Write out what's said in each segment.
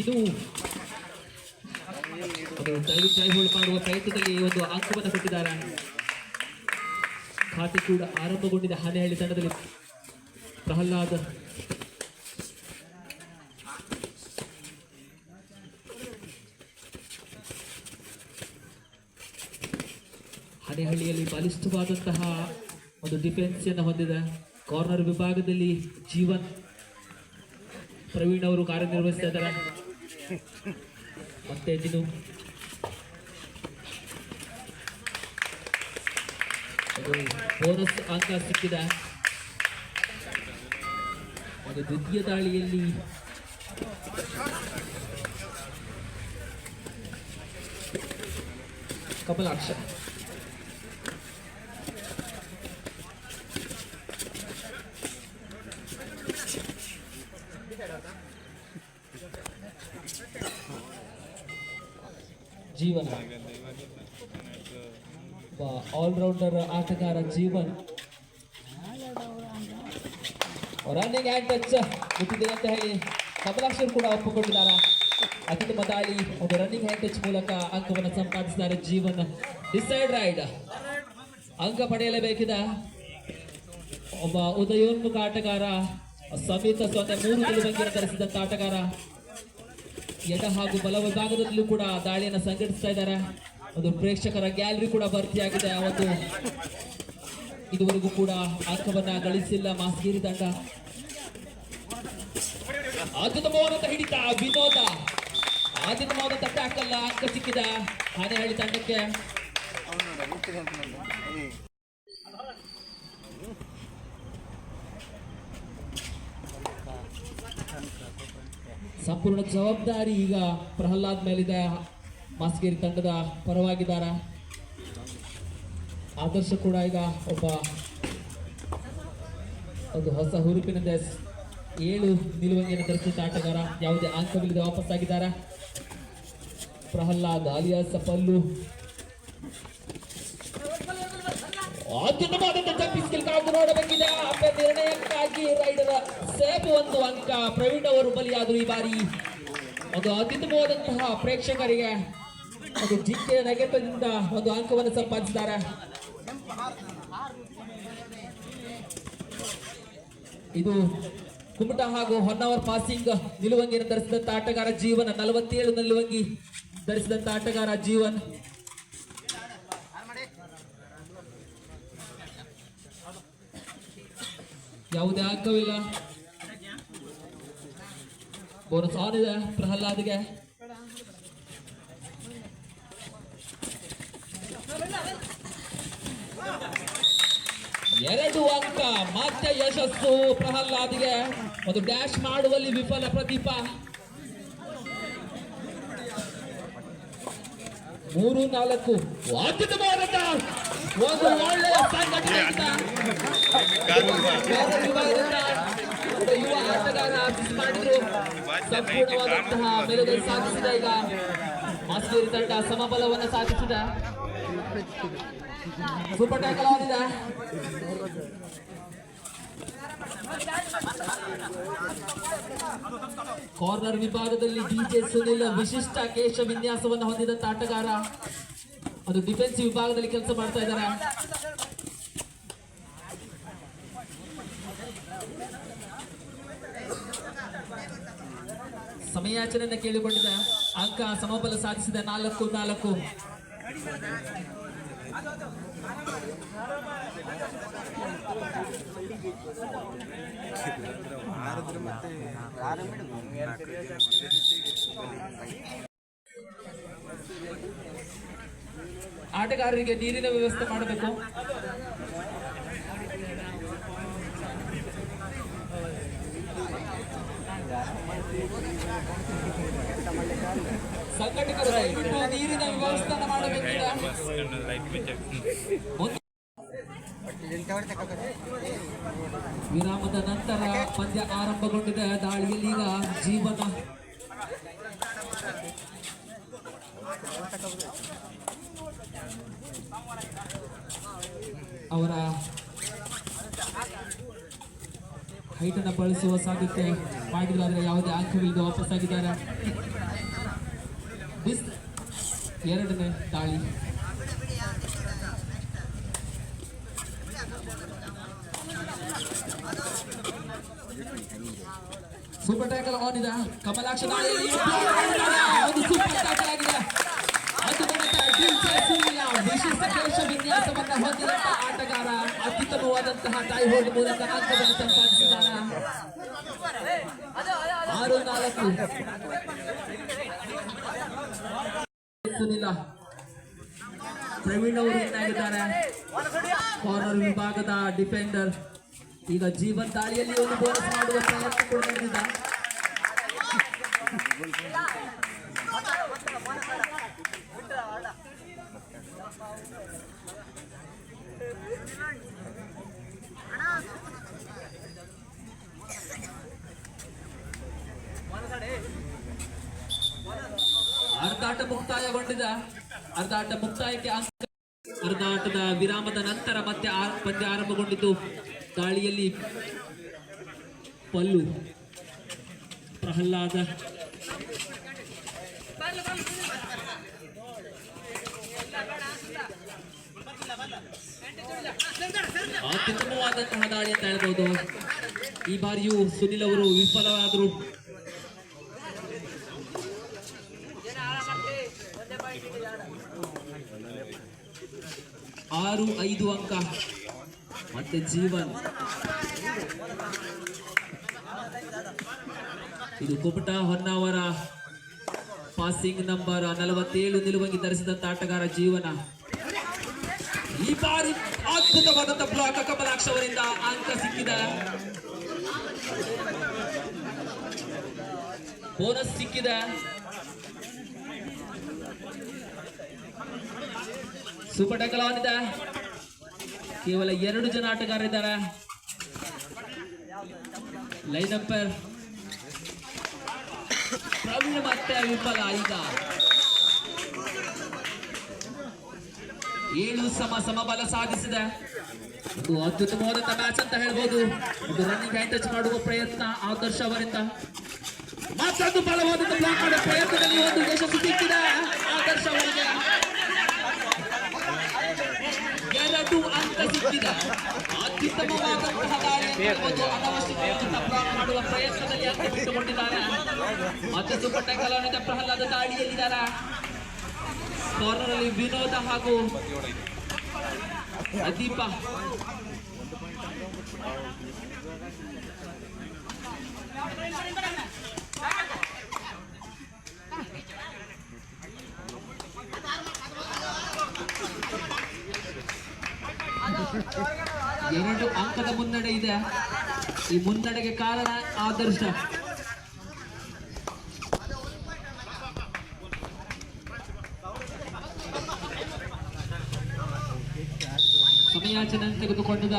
ಇದು ಅದು ಜೈ ಜೈ ಹೋಲ್ಡ್ ಮಾಡುವ ಪ್ರಯತ್ನದಲ್ಲಿ ಒಂದು ಅಂಕವನ್ನು ಕೊಟ್ಟಿದ್ದಾರೆ. ಖಾತೆ ಕೂಡ ಆರಂಭಗೊಂಡಿದೆ. ಹಾನೆಹಳ್ಳಿ ತಂಡದಲ್ಲಿ ಪ್ರಹ್ಲಾದ್. ಹನೆಹಳ್ಳಿಯಲ್ಲಿ ಬಲಿಷ್ಠವಾದಂತಹ ಒಂದು ಡಿಫೆನ್ಸ್ ಅನ್ನು ಹೊಂದಿದೆ. ಕಾರ್ನರ್ ವಿಭಾಗದಲ್ಲಿ ಜೀವನ್ ಪ್ರವೀಣ್ ಅವರು ಕಾರ್ಯನಿರ್ವಹಿಸ್ತಾ ಇದ್ದಾರೆ. ಮತ್ತೆ ಅದು ಬೋನಸ್ ಅಂಕ ಸಿಕ್ಕಿದೆ ಒಂದು ದ್ವಿತೀಯ ದಾಳಿಯಲ್ಲಿ ಕಮಲಾಕ್ಷ ಜೀವನ. ಒಬ್ಬ ಆಲ್ರೌಂಡರ್ ಆಟಗಾರ ಜೀವನ್. ರನ್ನಿಂಗ್ ಹ್ಯಾಂಡ್ ಟಚ್ ಮುಟ್ಟಿದೆ ಅಂತ ಹೇಳಿ. ಕಮಲಾಕ್ಷರ್ ಕೂಡ ಒಪ್ಪಿಕೊಂಡಿದ್ದಾರೆ. ಅತ್ಯುತ್ತಮ ದಾಳಿ ಒಂದು ರನ್ನಿಂಗ್ ಹ್ಯಾಂಡ್ ಟಚ್ ಮೂಲಕ ಅಂಕವನ್ನು ಸಂಪಾದಿಸಿದ್ದಾರೆ ಜೀವನ್. ಡಿಸೈಡ್ ರೈಡ್ ಅಂಕ ಪಡೆಯಲೇಬೇಕಿದ. ಒಬ್ಬ ಉದಯೋನ್ಮುಖ ಆಟಗಾರ, ಸಮೀತ ಸೊನ್ನೆ ಮೂರು ನಿಲುವಂಗಿಯನ್ನು ಧರಿಸಿದಂಥ ಆಟಗಾರ. ಎಡ ಹಾಗೂ ಬಲ ಕೂಡ ದಾಳಿಯನ್ನು ಸಂಘಟಿಸ್ತಾ ಇದ್ದಾರೆ. ಒಂದು ಪ್ರೇಕ್ಷಕರ ಗ್ಯಾಲರಿ ಕೂಡ ಭರ್ತಿಯಾಗಿದೆ. ಆ ಒಂದು ಇದುವರೆಗೂ ಕೂಡ ಅಂಕವನ್ನ ಗಳಿಸಿಲ್ಲ ಮಾಸ್ಗೇರಿ ತಂಡ. ಅದ್ಭುತವಾದಂತ ಹಿಡಿತ, ವಿನೋದ. ಅದ್ಭುತವಾದಂತ ಟ್ಯಾಕಲ್ ಅಂಕ ಸಿಕ್ಕಿದ. ಹಾನೆಹಳ್ಳಿ ತಂಡಕ್ಕೆ. ಸಂಪೂರ್ಣ ಜವಾಬ್ದಾರಿ ಈಗ ಪ್ರಹ್ಲಾದ್ ಮೇಲಿದೆ. ಮಾಸ್ಗೇರಿ ತಂಡದ ಪರವಾಗಿದ್ದಾರೆ. ಆದರ್ಶ ಕೂಡ ಈಗ ಒಬ್ಬ ಒಂದು ಹೊಸ ಹುರುಪಿನ ದೇಶ ಏಳು ನಿಲುವಂಗಿಯನ್ನು ಧರಿಸಿದ ಆಟಗಾರ. ಯಾವುದೇ ಅಂಕವಿಲ್ಲದೆ ವಾಪಸ್ಸಾಗಿದ್ದಾರೆ. ಪ್ರಹ್ಲಾದ್ ಅಲಿಯಾಸ ಪಲ್ಲು ಅತ್ಯುತ್ತಮವಾದಂತ ಸ್ಕಿಲ್ ಕಾದು ನೋಡಬೇಕಿದೆ. ಆಮೇಲೆ ನಿರ್ಣಯಕ್ಕಾಗಿ ರೈಡರ್ ಸೇಬು ಒಂದು ಅಂಕ. ಪ್ರವೀಣ್ ಅವರು ಬಲಿಯಾದರು ಈ ಬಾರಿ. ಒಂದು ಅತ್ಯುತ್ತಮವಾದಂತಹ ಪ್ರೇಕ್ಷಕರಿಗೆ ಒಂದು ಜಿಂಕೆಯ ನಗೆತದಿಂದ ಒಂದು ಅಂಕವನ್ನು ಸಂಪಾದಿಸಿದ್ದಾರೆ. ಇದು ಕುಮಟ ಹಾಗೂ ಹೊನ್ನಾವರ್ ಪಾಸಿಂಗ್ ನಿಲುವಂಗಿಯನ್ನು ಧರಿಸಿದಂತ ಆಟಗಾರ ಜೀವನ. ನಲವತ್ತೇಳು ನಿಲುವಂಗಿ ಧರಿಸಿದಂತ ಆಟಗಾರ ಜೀವನ್. ಯಾವುದೇ ಅಂಕವಿಲ್ಲ ಬೋನಸ್ ಆನ್ ಇದೆ, ಪ್ರಹ್ಲಾದ್ಗೆ. ಎರಡು ಅಂಕ, ಮತ್ತೆ ಯಶಸ್ಸು ಪ್ರಹ್ಲಾದ್ಗೆ. ಒಂದು ಡ್ಯಾಶ್ ಮಾಡುವಲ್ಲಿ ವಿಫಲ ಪ್ರದೀಪ. ಮೂರು, ನಾಲ್ಕು. ಅತ್ಯುತ್ತಮವಾದಂತ ಒಂದು ಒಳ್ಳೆಯ ಯುವ ಸಾಧಿಸಿದ ಈಗ ತಂಡ ಸಮಬಲವನ್ನು ಸಾಧಿಸಿದ ಟ್ಯಾಕಲ್ ಆಡಿದ ಕಾರ್ನರ್ ವಿಭಾಗದಲ್ಲಿ ಡಿಜೆ ಸುನಿಲ್ ವಿಶಿಷ್ಟ ಕೇಶ ವಿನ್ಯಾಸವನ್ನು ಹೊಂದಿದಂತ ಆಟಗಾರ ಅದು ಡಿಫೆನ್ಸ್ ವಿಭಾಗದಲ್ಲಿ ಕೆಲಸ ಮಾಡ್ತಾ ಇದ್ದಾರೆ. ಸಮಯಾಚರಣೆ ಕೇಳಿಕೊಂಡಿದೆ. ಅಂಕ ಸಮಬಲ ಸಾಧಿಸಿದೆ. ನಾಲ್ಕು ನಾಲ್ಕು. ಆಟಗಾರರಿಗೆ ನೀರಿನ ವ್ಯವಸ್ಥೆ ಮಾಡಬೇಕು. ನೀರಿನ ವ್ಯವಸ್ಥೆ ವಿರಾಮದ ನಂತರ ಪಂದ್ಯ ಆರಂಭಗೊಂಡಿದೆ. ದಾಳಿಯಲ್ಲಿ ಈಗ ಜೀವನ ಅವರ ಹೈಟನ್ನು ಬಳಸುವ ಸಾಧ್ಯತೆ ಮಾಡಿದ್ರಾದ್ರೆ ಯಾವುದೇ ಆಂಕವಿಲ್ಲದೆ ವಾಪಸ್ ಆಗಿದ್ದಾರೆ. ಎರಡನೇ ದಾಳಿ. ಸೂಪರ್ ಟ್ಯಾಕಲ್ ಆನ್ ಇದೆ. ಕಮಲಾಕ್ಷ ದಾಳಿಯಲ್ಲಿ ಅತ್ಯುತ್ತಮವಾದಂತಹ ಟೈ ಹೋಲ್ಡ್ ಮೂಲಕ ಅಂಕವನ್ನು ಸಂಪಾದಿಸಿದ್ದಾರೆ ಆರು ನಾಲ್ಕು. ಪ್ರವೀಣ್ ಅವರು ಏನಾಗಿದ್ದಾರೆ ಕಾರ್ನರ್ ವಿಭಾಗದ ಡಿಫೆಂಡರ್ ಈಗ ಜೀವನ್ ದಾಳಿಯಲ್ಲಿ ಒಂದು ಬೋನಸ್ ಮಾಡುವ ಪ್ರಯತ್ನ ಕೂಡ ನಡೆದಿದೆ ಅರ್ಧಾಟ ಮುಕ್ತಾಯಗೊಂಡಿದೆ ಅರ್ಧಾಟ ಮುಕ್ತಾಯಕ್ಕೆ ಅರ್ಧಾಟದ ವಿರಾಮದ ನಂತರ ಮತ್ತೆ ಪಂದ್ಯ ಆರಂಭಗೊಂಡಿತು ದಾಳಿಯಲ್ಲಿ ಪಲ್ಲು. ಪ್ರಹ್ಲಾದ. ಅತ್ಯುತ್ತಮವಾದಂತಹ ದಾಳಿ ಅಂತ ಹೇಳ್ಬೋದು. ಈ ಬಾರಿಯೂ ಸುನಿಲ್ ಅವರು ವಿಫಲವಾದರು ಆರು, ಐದು ಅಂಕ. ಮತ್ತೆ ಜೀವನ್. ಇದು ಕುಮಟ ಹೊನ್ನಾವರ. ಪಾಸಿಂಗ್ ನಂಬರ್ ನಲವತ್ತೇಳು ನಿಲುವಂಗಿ ಧರಿಸಿದಂತ ಆಟಗಾರ ಜೀವನ. ಈ ಬಾರಿ ಅದ್ಭುತವಾದಂತ ಬ್ಲಾಕ್ ಕಮಲಾಕ್ಷ ಅವರಿಂದ ಅಂಕ ಸಿಕ್ಕಿದ. ಬೋನಸ್ ಸಿಕ್ಕಿದೆ. ಸೂಪರ್ ಇದೆ ಕೇವಲ ಎರಡು ಜನ ಆಟಗಾರರಿದ್ದಾರೆ. ಲೈನ್ ಅಂಪೈರ್ ಪ್ರವೀಣ್ ಮತ್ತೆ ವಿಫಲ ಈಗ. ಏಳು ಸಮ ಸಮಬಲ ಸಾಧಿಸಿದೆ. ಒಂದು ಅತ್ಯುತ್ತಮವಾದಂತ ಮ್ಯಾಚ್ ಅಂತ ಹೇಳ್ಬೋದು. ಒಂದು ರನ್ನಿಂಗ್ ಹ್ಯಾಂಡ್ ಟಚ್ ಮಾಡುವ ಪ್ರಯತ್ನ ಆದರ್ಶ ಅವರಿಂದ. ಮತ್ತೊಂದು ಬಲವಾದಂತ ಪ್ರಯತ್ನದಲ್ಲಿ ಒಂದು ಯಶಸ್ಸು ಸಿಕ್ಕಿದೆ. ಆದರ್ಶ ಅವರಿಗೆ. ಎರಡು ಅಂತ ಸಿಕ್ಕಿದ ಅತ್ಯುತ್ತಮವಾದಂತಹ ಅಂತ ಅನವಶ್ಯಕವಾದಂತಹ ಮಾಡುವ ಪ್ರಯತ್ನದಲ್ಲಿ ಅಂತ ಬಿಟ್ಟುಕೊಂಡಿದ್ದಾರೆ ಮತ್ತೆ ಸೂಪರ್ ಕಲಾವಿದ ಪ್ರಹ್ಲಾದ ದಾಳಿಯಲ್ಲಿದ್ದಾರೆ ಕಾರ್ನರ್ ಅಲ್ಲಿ ವಿನೋದ ಹಾಗೂ ದೀಪ ಅಂಕದ ಮುನ್ನಡೆ ಇದೆ. ಈ ಮುನ್ನಡೆಗೆ ಕಾರಣ ಆದರ್ಶ. ಸಮಯಾಚನೆ ತೆಗೆದುಕೊಂಡಿದ.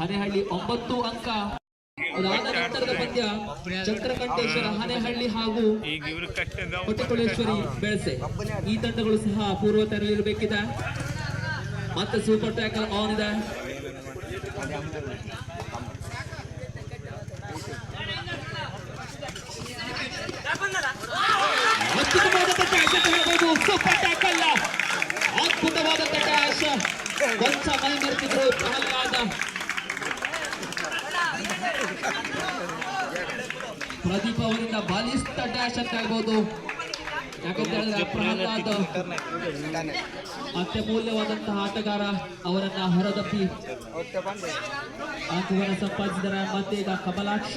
ಹರಿಹಳ್ಳಿ ಒಂಬತ್ತು ಅಂಕ. ಅದಾದ ನಂತರದ ಪದ್ಯ ಚಕ್ರಕಂಠೇಶ್ವರ ಹನೆಹಳ್ಳಿ ಹಾಗೂ ಕೊಟ್ಟಕೊಳೇಶ್ವರಿ ಕೊಟ್ಟಕೊಳ್ಳೇಶ್ವರಿ ಬೆಳಸೆ. ಈ ತಂಡಗಳು ಸಹ ಪೂರ್ವ ತರಲಿರಬೇಕಿದೆ ಮತ್ತೆ ಸೂಪರ್ ಟ್ಯಾಕಲ್ ಆನ್ ಇದೆ ಅದ್ಭುತವಾದಂತ ಡ್ಯಾಶ್ ಅಂತ ಹೇಳ್ಬೋದು ಸೂಪರ್ ಟ್ಯಾಕಲ್ ಅದ್ಭುತವಾದಂತ ಡ್ಯಾಶ್ ಕೊಂಚ ಮೈ ಮರೆತಿದ್ರು ಪ್ರಹ್ಲಾದ ಬಲಿಷ್ಠ ಡ್ಯಾಶ್ ಅಂತ ಹೇಳ್ಬೋದು. ಯಾಕಂತ ಹೇಳಿದ್ರೆ ಪ್ರಹ್ಲಾದ್ ಅತ್ಯಮೂಲ್ಯವಾದಂತಹ ಆಟಗಾರ ಅವರನ್ನ ಹೊರದಪ್ಪಿ ಅಂಕವನ್ನು ಸಂಪಾದಿಸಿದರೆ ಮತ್ತೆ ಈಗ ಕಮಲಾಕ್ಷ.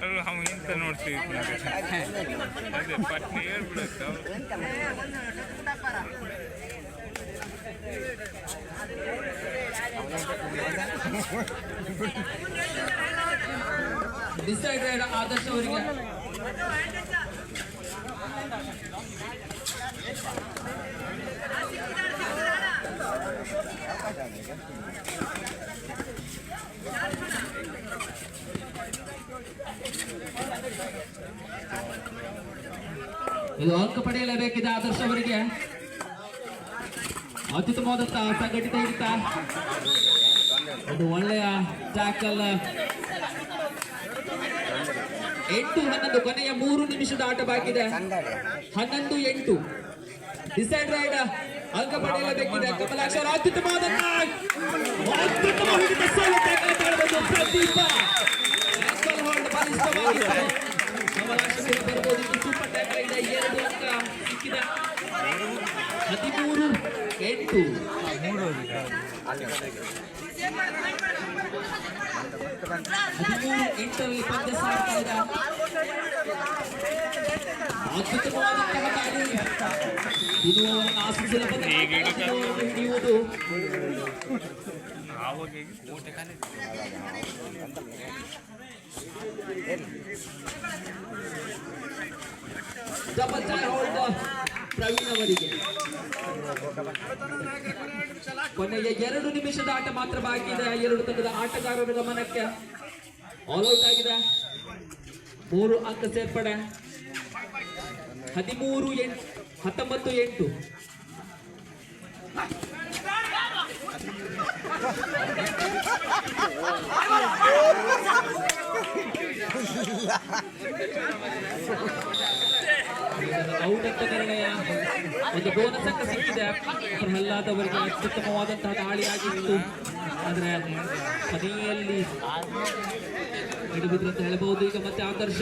ಅದು ಅವ್ನು ಇಂತ ನೋಡ್ತೀವಿ ಅದೇ ಪಟ್ನಿ ಹೇಳ್ಬಿಡುತ್ತೆ ಡಿಸೈಡ್ ರೈಡ್ ಆದರ್ಶ ಅವರಿಗೆ ಇದು ಅಂಕ ಪಡೆಯಲೇಬೇಕಿದೆ ಆದರ್ಶ ಅವರಿಗೆ ಅತ್ಯುತ್ತಮವಾದಂತಹ ಸಂಘಟಿತ ಹಿಡಿತ. ಒಂದು ಒಳ್ಳೆಯ ಟ್ಯಾಕಲ್ ಎಂಟು ಹನ್ನೊಂದು, ಕೊನೆಯ ಮೂರು ನಿಮಿಷದ ಆಟ ಬಾಕಿದೆ. ಹನ್ನೊಂದು, ಎಂಟು. ಡಿಸೈಡ್ ರೈಡ್ ಅಂಕ ಪಡೆಯಲೇಬೇಕಿದೆ ಕಮಲಾಕ್ಷರ ಅತ್ಯುತ್ತಮವಾದ ಅತ್ಯುತ್ತಮ ಹಿಡಿತ ಸೋಲು tackle ಮಾಡ್ಬೋದು ಪ್ರದೀಪ Ankle hold ಬಲಿಷ್ಠವಾಗಿತ್ತು. ಕಮಲಾಕ್ಷರ ಬರ್ಬೋದು ಇದು ಸೂಪರ್ ಟ್ಯಾಕಲ್ ಇದೆ ಎರಡು ಅಂಕ ಸಿಕ್ಕಿದೆ ಹದಿಮೂರು ಎಂಟು ಹದಿಮೂರು ಎಂಟರಲ್ಲಿ ಪಂದ್ಯ ಸಾಗ್ತಾ ಇದೆ ಅತ್ಯುತ್ತಮವಾದಂತಹ ದಾಳಿ ಇದು ಆಶಿಸಿದ ಪಂದ್ಯವನ್ನು ಹಿಡಿಯುವುದು ಆವಾಗ ಡಬಲ್ ಟೈ ಹೋಲ್ಡ್ ಪ್ರವೀಣ್ ಅವರಿಗೆ ಕೊನೆಯ ಎರಡು ನಿಮಿಷದ ಆಟ ಮಾತ್ರ ಬಾಕಿ ಇದೆ. ಎರಡು ತಂಡದ ಆಟಗಾರರ ಗಮನಕ್ಕೆ ಆಲ್ ಔಟ್ ಆಗಿದೆ. ಮೂರು ಅಂಕ ಸೇರ್ಪಡೆ. ಹದಿಮೂರು ಎಂಟು ಹತ್ತೊಂಬತ್ತು ಎಂಟು. ಔಟ್ ಅಂತ ಒಂದು ಬೋನಸ್ ಅಂತ ಸಿಕ್ಕಿದೆ. ಪ್ರಹ್ಲಾದ್ ಅವರಿಗೆ ಅತ್ಯುತ್ತಮವಾದಂತಹ ದಾಳಿಯಾಗಿತ್ತು ಆದ್ರೆ ಕೊನೆಯಲ್ಲಿ ಅಂತ ಹೇಳಬಹುದು ಈಗ ಮತ್ತೆ ಆದರ್ಶ.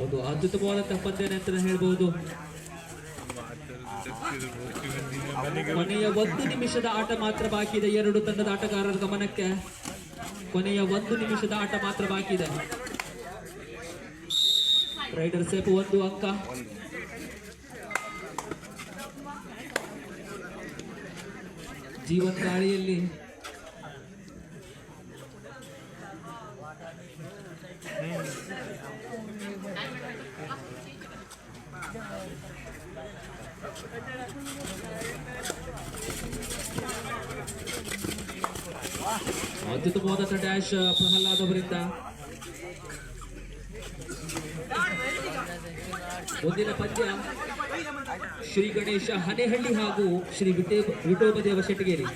ಒಂದು ಅತ್ಯುತ್ತಮವಾದಂತಹ ಪಂದ್ಯ ಅಂತ ಹೇಳ್ಬಹುದು ಕೊನೆಯ ಒಂದು ನಿಮಿಷದ ಆಟ ಮಾತ್ರ ಬಾಕಿ ಇದೆ. ಎರಡು ತಂಡದ ಆಟಗಾರರ ಗಮನಕ್ಕೆ ಕೊನೆಯ ಒಂದು ನಿಮಿಷದ ಆಟ ಮಾತ್ರ ಬಾಕಿ ಇದೆ. ರೈಡರ್ ಸೇಪು ಒಂದು ಅಂಕ. ಜೀವನ ದಾಳಿಯಲ್ಲಿ ಅತ್ಯುತ್ತಮವಾದಂತಹ ಡ್ಯಾಶ್ ಪ್ರಹ್ಲಾದ್ ಅವರಿಂದ ಮುಂದಿನ ಪಂದ್ಯ ಶ್ರೀ ಗಣೇಶ ಹನೆಹಳ್ಳಿ ಹಾಗೂ ಶ್ರೀ ವಿಟೇ ವಿಠೋಬದೇವ ಶೆಟ್ಟಗೇರಿ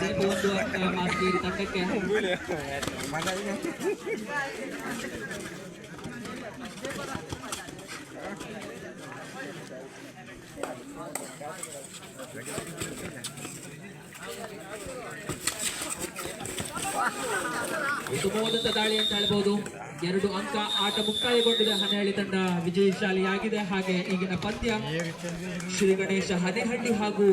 ಸೇಬು ಒಂದು ಅಂಕ ಮಾಸ್ಕೇರಿ ತಂಡಕ್ಕೆ ಉತ್ತಮವಾದಂತ ದಾಳಿ ಅಂತ ಹೇಳ್ಬಹುದು ಎರಡು ಅಂಕ ಆಟ ಮುಕ್ತಾಯಗೊಂಡಿದೆ. ಹನಹಳ್ಳಿ ತಂಡ ವಿಜಯಶಾಲಿಯಾಗಿದೆ. ಹಾಗೆ ಈಗಿನ ಪಂದ್ಯ ಶ್ರೀ ಗಣೇಶ ಹನೆಹಳ್ಳಿ ಹಾಗೂ